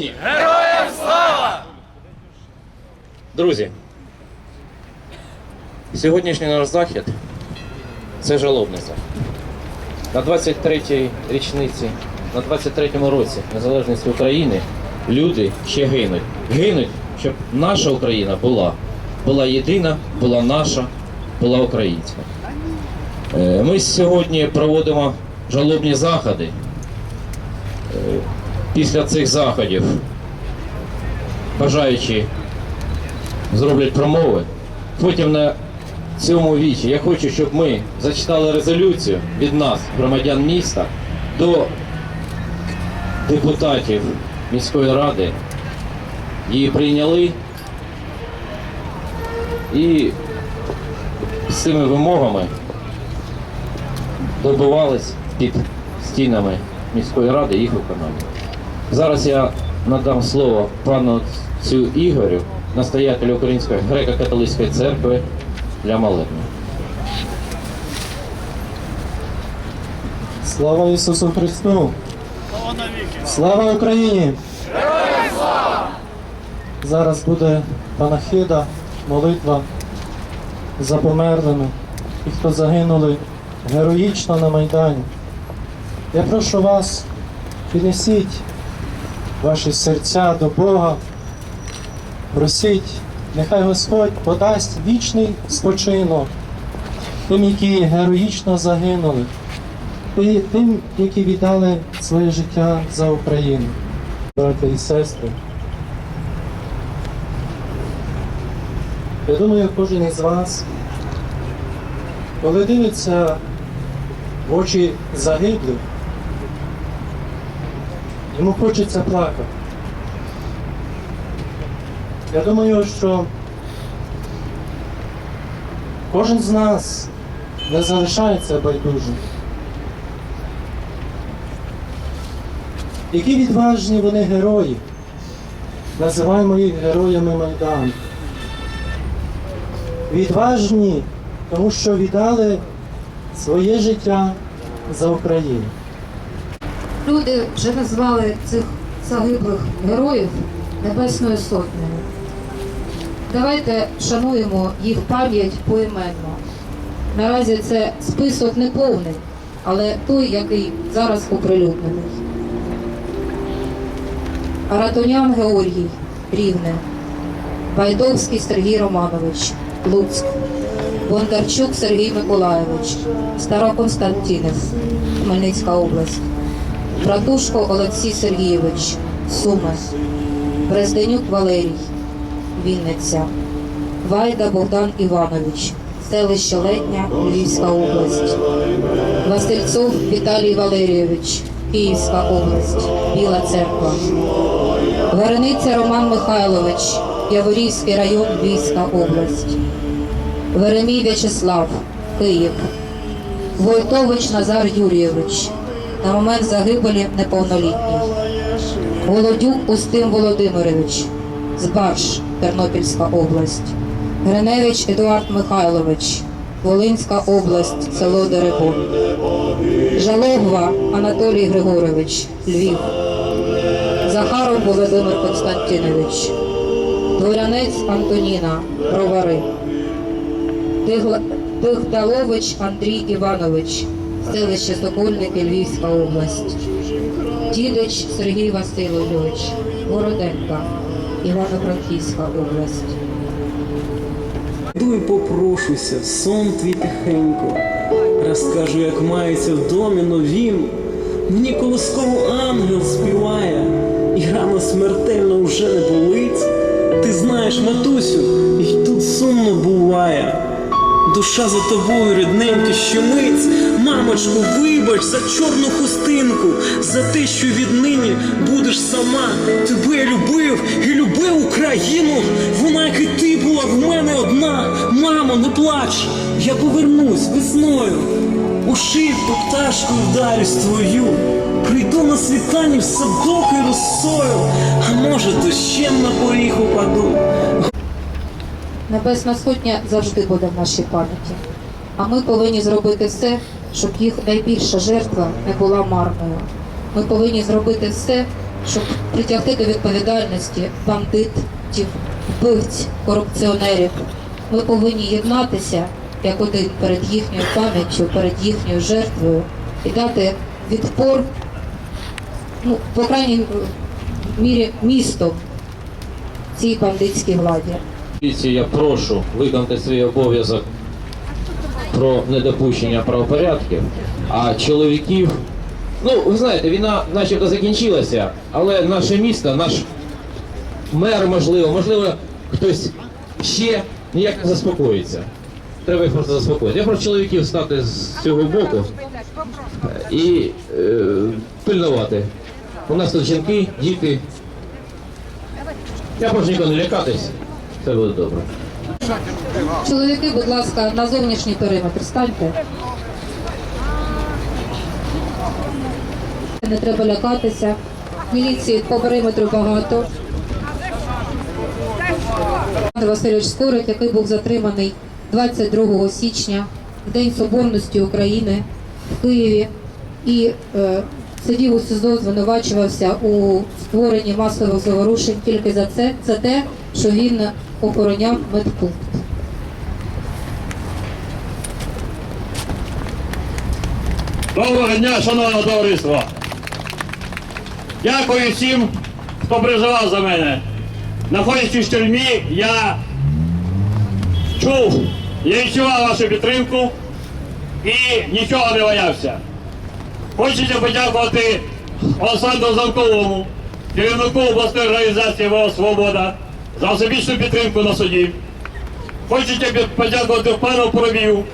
Україні! Героям слава! Друзі, сьогоднішній наш захід це жалобниця. На 23-й річниці, на 23-му році незалежності України люди ще гинуть. Гинуть, щоб наша Україна була. Була єдина, була наша, була українська. Е, Ми сьогодні проводимо жалобні заходи. Після цих заходів бажаючі зроблять промови. Потім на цьому вічі я хочу, щоб ми зачитали резолюцію від нас, громадян міста, до депутатів міської ради. Її прийняли і з цими вимогами добивались під стінами міської ради їх виконання. Зараз я надам слово пану цю Ігорю, настоятелю Української греко-католицької церкви для молебня. Слава Ісусу Христу! Слава Україні! Зараз буде панахида, молитва за померлими і хто загинули героїчно на Майдані. Я прошу вас, піднесіть ваші серця до Бога, просіть, нехай Господь подасть вічний спочинок тим, які героїчно загинули і тим, які віддали своє життя за Україну, брати і сестри. Я думаю, кожен із вас, коли дивиться в очі загиблих, йому хочеться плакати. Я думаю, що кожен з нас не залишається байдужим. Які відважні вони герої. Називаємо їх героями Майдану. Відважні, тому що віддали своє життя за Україну. Люди вже назвали цих загиблих героїв Небесною Сотнею. Давайте шануємо їх пам'ять поіменно. Наразі це список не повний, але той, який зараз оприлюднений. Аратонян Георгій, Рівне, Байдовський Сергій Романович, Луцьк, Бондарчук Сергій Миколайович, Староконстантинів, Хмельницька область. Братушко Олексій Сергійович, Суми, Брезденюк Валерій, Вінниця, Вайда Богдан Іванович, селище Летня, Львівська область, Васильцов Віталій Валерійович, Київська область, Біла Церква, Варениця Роман Михайлович, Яворівський район, Львівська область, Веремій В'ячеслав, Київ, Войтович Назар Юрійович, на момент загибелі неповнолітній. Голодюк Устим Володимирович, Збарж, Тернопільська область. Гриневич Едуард Михайлович, Волинська область, село Деребон. Жалогва Анатолій Григорович, Львів. Захаров Володимир Константинович. Дворянець Антоніна, Бровари. Тигдалович Андрій Іванович, селище Сокольники, Львівська область. Дідич Сергій Васильович, Городенка, Івано-Франківська область. Йду і попрошуся, сон твій тихенько. Розкажу, як мається в домі новім. Мені колисково ангел співає, і рана смертельно вже не болить. Ти знаєш, матусю, і тут сумно буває. Душа за тобою, рідненька, щемить. Мамочку, вибач за чорну хустинку, за те, що віднині будеш сама. Тебе любив і любив Україну. Вона, як і ти, була в мене одна. Мамо, не плач, я повернусь весною. У шибку пташкою вдарюсь твою. Прийду на світанні в садок і росою, а може, то ще на поріг упаду. Небесна Сотня завжди буде в нашій пам'яті. А ми повинні зробити все, щоб їх найбільша жертва не була марною. Ми повинні зробити все, щоб притягти до відповідальності бандитів, вбивць, корупціонерів. Ми повинні єднатися як один перед їхньою пам'яттю, перед їхньою жертвою і дати відпор, ну, по крайній мірі, містом цій бандитській владі. Я прошу виконати свій обов'язок про недопущення правопорядків, а чоловіків. Ну, ви знаєте, війна начебто закінчилася, але наше місто, наш мер, можливо, можливо, хтось ще ніяк не заспокоїться. Треба їх просто заспокоїти. Я прошу чоловіків стати з цього боку і е, пильнувати. У нас тут жінки, діти. Я прошу нікого не лякатись. Все буде добре. Чоловіки, будь ласка, на зовнішній периметр станьте. Не треба лякатися. Міліції по периметру багато. Васильович Скорик, який був затриманий 22 січня, в День Соборності України в Києві і е, сидів у СІЗО, звинувачувався у створенні масових заворушень тільки за це, за те, що він охороняв медпункт. Доброго дня, шановне товариство! Дякую всім, хто переживав за мене. Знаходячись в тюрмі, я чув, я відчував вашу підтримку і нічого не боявся. Хочеться подякувати Олександру Замковому, керівнику обласної організації Свобода за особисту підтримку на суді. Під- подякувати пану Пробію,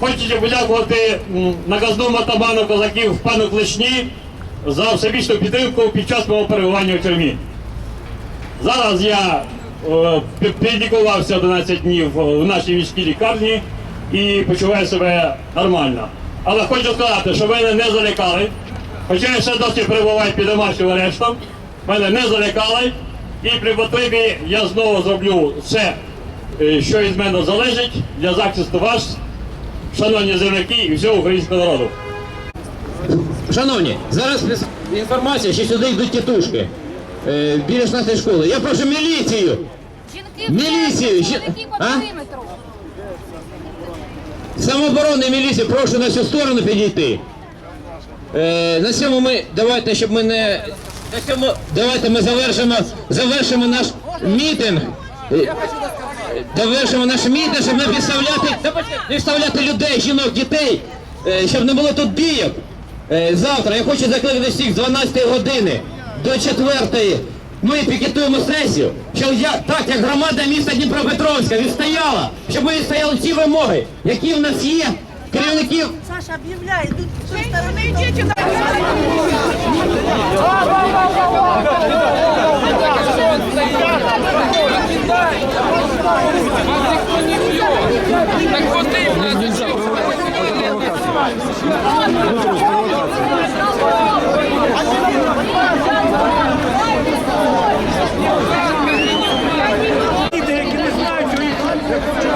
хочеться подякувати наказному атаману козаків пану Клешні за особисту підтримку під час мого перебування в тюрмі. Зараз я е, підлікувався 11 днів в нашій міській лікарні і почуваю себе нормально. Але хочу сказати, що мене не залякали, хоча я ще досі перебуваю під домашнім арештом, мене не залякали, і при потребі я знову зроблю все, е, що від мене залежить для захисту вас, шановні земляки і всього українського народу. Шановні, зараз інформація, що сюди йдуть тітушки е, біля ж нашої школи. Я прошу міліцію! Міліцію, А? Самооборони міліцію, прошу на цю сторону підійти. Е, на цьому ми давайте, щоб ми не. Давайте ми завершимо, завершимо наш мітинг. Завершимо наш мітинг, щоб не підставляти, не підставляти людей, жінок, дітей, е, щоб не було тут бійок. Е, завтра я хочу закликати всіх з 12 години до 4 ми пікетуємо сесію, що я, так як громада міста Дніпропетровська відстояла, щоб ми відстояли ці вимоги, які в нас є, керівників Саша объявляет, тут с той стороны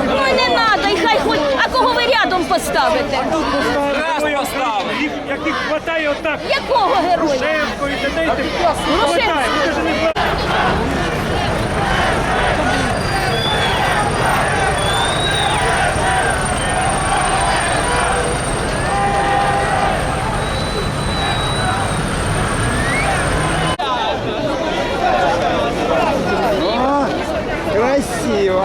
Ну не треба, і хай хоч, а кого ви рядом поставите? Їх, як їх хватає отак, Якого героя? І дітей, Ну, хватає. Ж не Красиво.